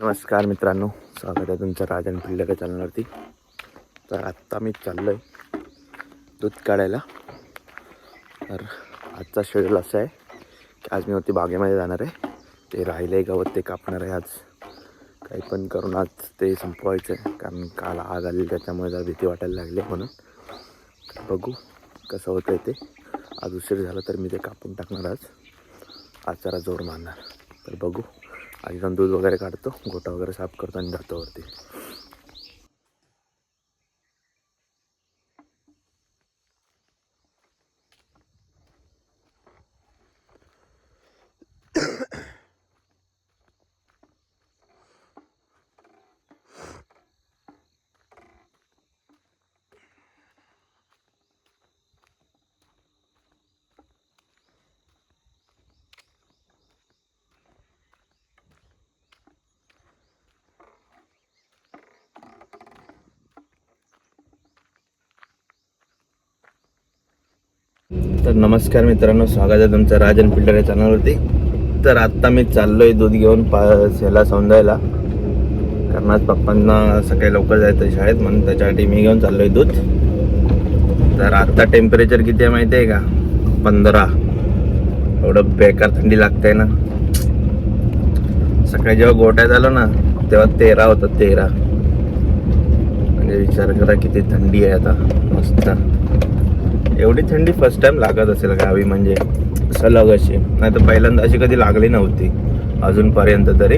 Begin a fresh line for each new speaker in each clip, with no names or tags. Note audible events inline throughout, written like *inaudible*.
नमस्कार मित्रांनो स्वागत आहे तुमचं राजन पिल्लर चॅनलवरती. तर आत्ता मी चाललो आहे दूध काढायला. तर आजचा शेड्यूल असा आहे की आज मी वरती बागेमध्ये जाणार आहे. ते राहिलं आहे गवत ते कापणार आहे आज. काही पण करून आज ते संपवायचं आहे कारण काल आग आली त्याच्यामुळे जरा भीती वाटायला लागली आहे म्हणून बघू कसं होतं आहे ते. आज उशीर झाला तर मी ते कापून टाकणार आज. आज जरा जोर मारणार. तर बघू. आणि दूध वगैरे काढतो गोटा वगैरे साफ करतो आणि जातो वरती. तर नमस्कार मित्रांनो स्वागत आहे तुमचं राजन फिल्टर या चॅनलवरती. तर आत्ता मी चाललो आहे दूध घेऊन पा सेला सौंदायला कारण आज पप्पांना सकाळी लवकर जायचं आहे शाळेत म्हणून त्याच्यासाठी मी घेऊन चाललो आहे दूध. तर आत्ता टेम्परेचर किती आहे माहिती आहे का? पंधरा. एवढं बेकार थंडी लागते ना. सकाळी जेव्हा गोट्यात आलो ना तेव्हा तेरा होतं तेरा. म्हणजे विचार करा किती थंडी आहे आता. मस्त. एवढी थंडी फर्स्ट टाइम लागत असेल गावी म्हणजे. सलग अशी. नाही तर पहिल्यांदा अशी कधी लागली नव्हती. अजूनपर्यंत तरी.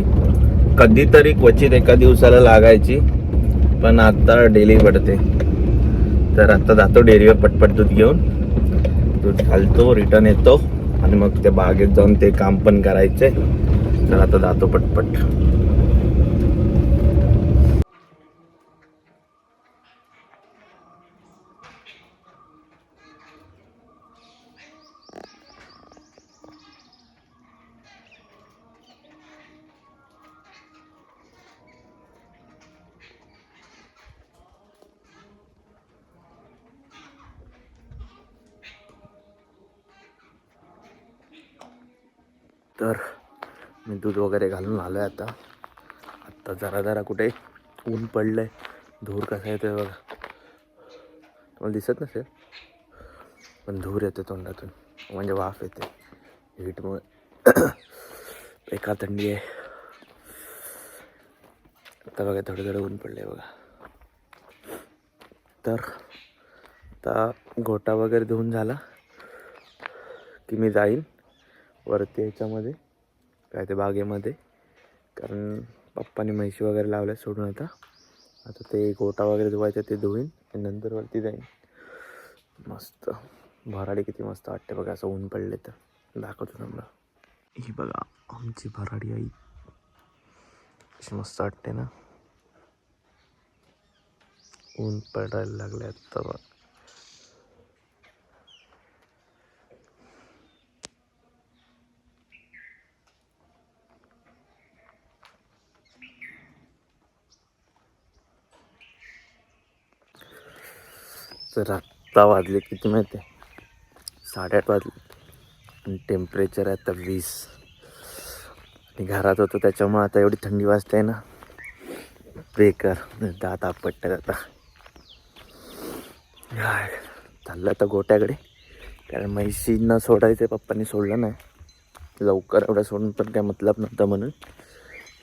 कधीतरी क्वचित एका दिवसाला लागायची. पण आता डेली पडते. तर आता जातो डेअरीवर पटपट दूध घेऊन. दूध घालतो रिटर्न येतो. आणि मग त्या बागेत जाऊन ते काम पण करायचे तर आता जातो पटपट. तर मी दूध वगैरे घालून आलो आहे आता आत्ता जरा जरा कुठे ऊन पडलं आहे धूर कसा येतो बघा. तुम्हाला दिसत नसेल? पण धूर येते तोंडातून. म्हणजे वाफ येते हीटमुळे. *coughs* बेकार थंडी आहे. आता बघा थोडं थोडं ऊन पडलं आहे बघा. तर आता गोटा वगैरे धुवून झाला की मी जाईन. वरती याच्यामध्ये काय ते बागेमध्ये. कारण पप्पाने म्हैशी वगैरे लावल्या सोडून आता. आता ते गोटा वगैरे धुवायचं ते धुईन आणि नंतर वरती जाईन. मस्त. भराडी किती मस्त वाटते बघा असं ऊन पडले तर. दाखवतो तुम्हाला. ही बघा आमची भराडी आई. अशी मस्त वाटते ना. ऊन पडायला लागले आता बघा. तर आत्ता वाजले किती माहिती आहे? साडेआठ वाजले. आणि टेम्परेचर आहे आता वीस. आणि घरात होतो त्याच्यामुळं आता एवढी थंडी वाजते ना. बेकार. दात आपटतात आता. चाललं आता गोट्याकडे. कारण म्हैशींना सोडायचं पप्पांनी सोडलं नाही. लवकर एवढं सोडून पण काय मतलब नव्हतं म्हणून.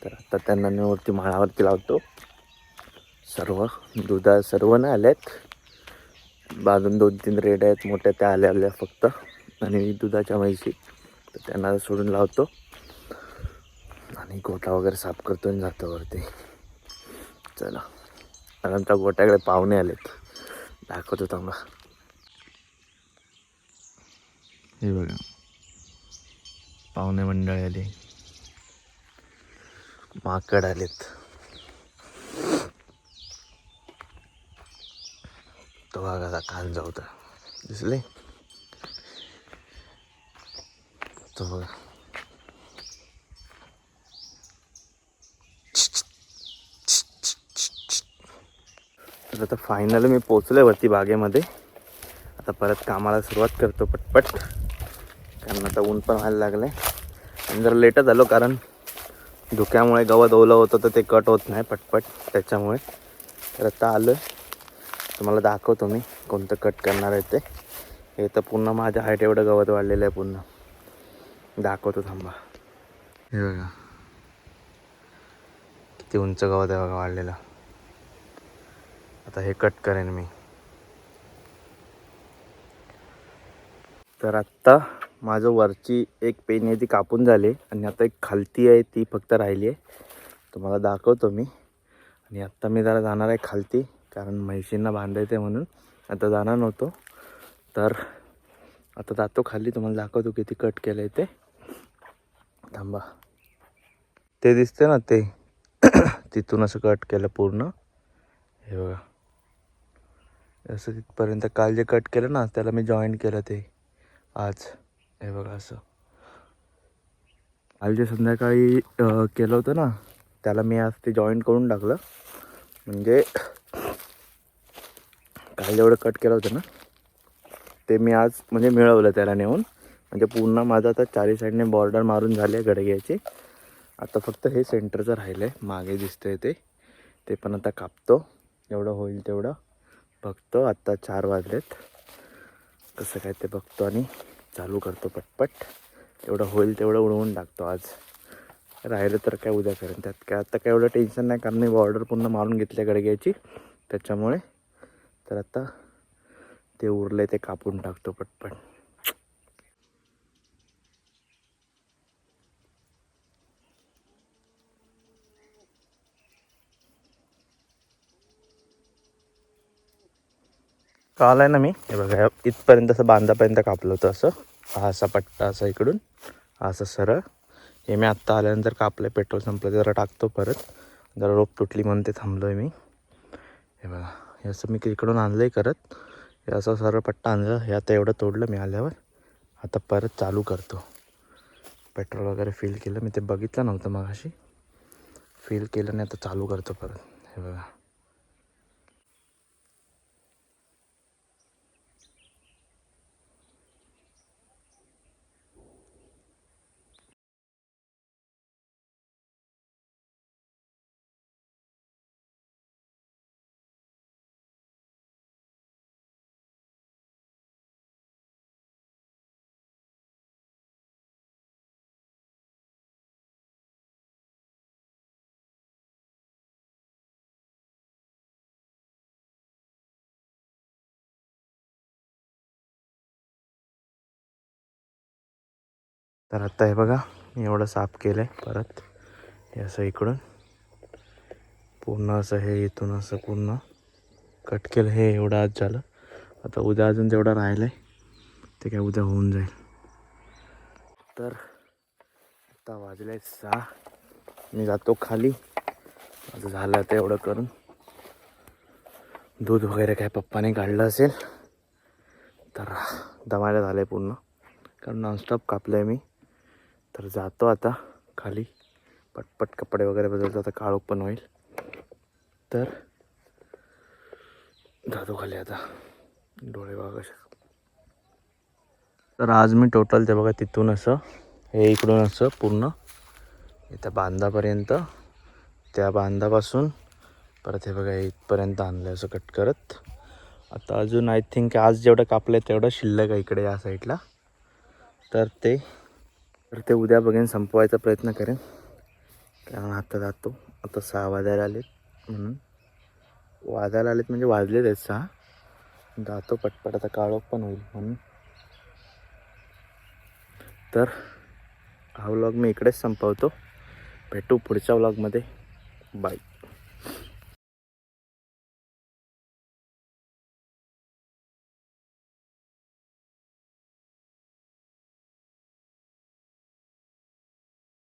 तर आता त्यांना मी वरती माळावरती लावतो. सर्व दुधा सर्व नाही आल्यात बाजून दोन तीन रेड आहेत मोठ्या त्या आल्या आल्या फक्त. आणि दुधाच्या म्हैशी. तर त्यांना सोडून लावतो. आणि गोटा वगैरे साफ करतो आणि जातो वरती. चला. आणि आमच्या गोट्याकडे पाहुणे आलेत. दाखवतो थांबा हे बघा. पाहुणे मंडळी आले. माकड आलेत. तो बघा कान दिसले तो बघा तर आता फायनल मी पोचलोय वरती बागेमध्ये आता परत कामाला सुरुवात करतो पटपट. कारण आता ऊन पण व्हायला लागलं आहे आणि जरा लेटच आलो कारण धुक्यामुळे गवत ओलं होतं तर ते कट होत नाही पटपट त्याच्यामुळे. तर आता आलो तुम्हाला दाखवतो मी कोणतं कट करणार आहे ते. हे तर पूर्ण माझ्या हाईट एवढं गवत वाढलेलं आहे पूर्ण. दाखवतो थांबा. हे बघा. किती उंच गवत आहे बघा वाढलेलं. आता हे कट करेन मी. तर आत्ता माझं वरची एक पेन आहे ती कापून झाली आणि आता एक खालती आहे ती फक्त राहिली आहे. तुम्हाला दाखवतो मी. आणि आत्ता मी जरा जाणार आहे खालती. कारण म्हैशींना बांधायचं आहे म्हणून. आता जाणार नव्हतो. तर आता जातो खाली. तुम्हाला दाखवतो किती कट केलं आहे ते. थांबा. ते दिसते ना ते. *coughs* तिथून असं कट केलं पूर्ण. हे बघा. असं तिथपर्यंत काल जे कट केलं ना त्याला मी जॉईन केलं ते. आज. हे बघा असं. काल जे संध्याकाळी केलं होतं ना त्याला मी आज ते जॉईन करून टाकलं. म्हणजे काल जेवढं कट केलं होतं ना ते मी आज म्हणजे मिळवलं त्याला नेऊन. म्हणजे पूर्ण माझं आता चारी साईडने बॉर्डर मारून झाले गडग्याची आता फक्त हे सेंटरचं राहिलं आहे मागे दिसतंय ते. ते पण आता कापतो. एवढं होईल तेवढं. बघतो आत्ता चार वाजलेत. कसं काय ते बघतो आणि चालू करतो पटपट. तेवढं होईल तेवढं उडवून टाकतो आज. राहिलं तर काय उद्या करेन त्यात काय आता काय एवढं टेन्शन नाही कारण मी बॉर्डर पूर्ण मारून घेतल्या गडग्याची त्याच्यामुळे तर आता ते उरले ते कापून टाकतो पटपट. काल आहे ना मी. हे बघा इथपर्यंत असं बांधापर्यंत कापलं होतं असं. हा असा पट्टा असा इकडून. असं सरळ. हे मी आत्ता आल्यानंतर कापलं पेट्रोल संपलं जरा टाकतो परत. जरा रोप तुटली म्हणून ते थांबलो आहे मी. हे बघा. हे असं मी इकडून आणलं आहे करत. हे असं सर्व पट्टा आणलं हे आता एवढं तोडलं मी आल्यावर. आता परत चालू करतो. पेट्रोल वगैरे फिल केलं. मी ते बघितलं नव्हतं मग अशी फिल केलं नाही आता चालू करतो परत. हे बघा. तर आत्ता हे बघा मी एवढं साफ केलं आहे परत. हे असं इकडून. पूर्ण असं हे इथून असं पूर्ण कट केलं. हे एवढं आज झालं. आता उद्या अजून तेवढं राहिलं आहे ते काय उद्या होऊन जाईल. तर आता वाजले सहा. मी जातो खाली. माझं झालं आता एवढं करून. दूध वगैरे काय पप्पाने काढलं असेल तर दमायला झालं आहे पूर्ण. कारण नॉनस्टॉप कापलं आहे मी. तर जातो आता खाली. पटपट कपडे वगैरे बदलतो आता काळोख पण होईल. तर जातो खाली आता. डोळे बघा तर आज मी टोटल ते बघा तिथून असं हे इकडून असं पूर्ण इथं बांधापर्यंत त्या बांधापासून परत हे बघा इथपर्यंत आणलं असं कट करत. आता अजून आय थिंक आज जेवढं कापलं आहे तेवढं शिल्लक आहे इकडे या साईडला तर ते तर ते उद्या बघेन संपवायचा प्रयत्न करेन. कारण आता जातो. आता सहा वाजायला आलेत म्हणून. वाजायला आलेत म्हणजे वाजलेत आहेत सहा. जातो पटपट आता काळोख पण होईल म्हणून. तर हा व्लॉग मी इकडेच संपवतो. भेटू पुढच्या व्लॉगमध्ये बाय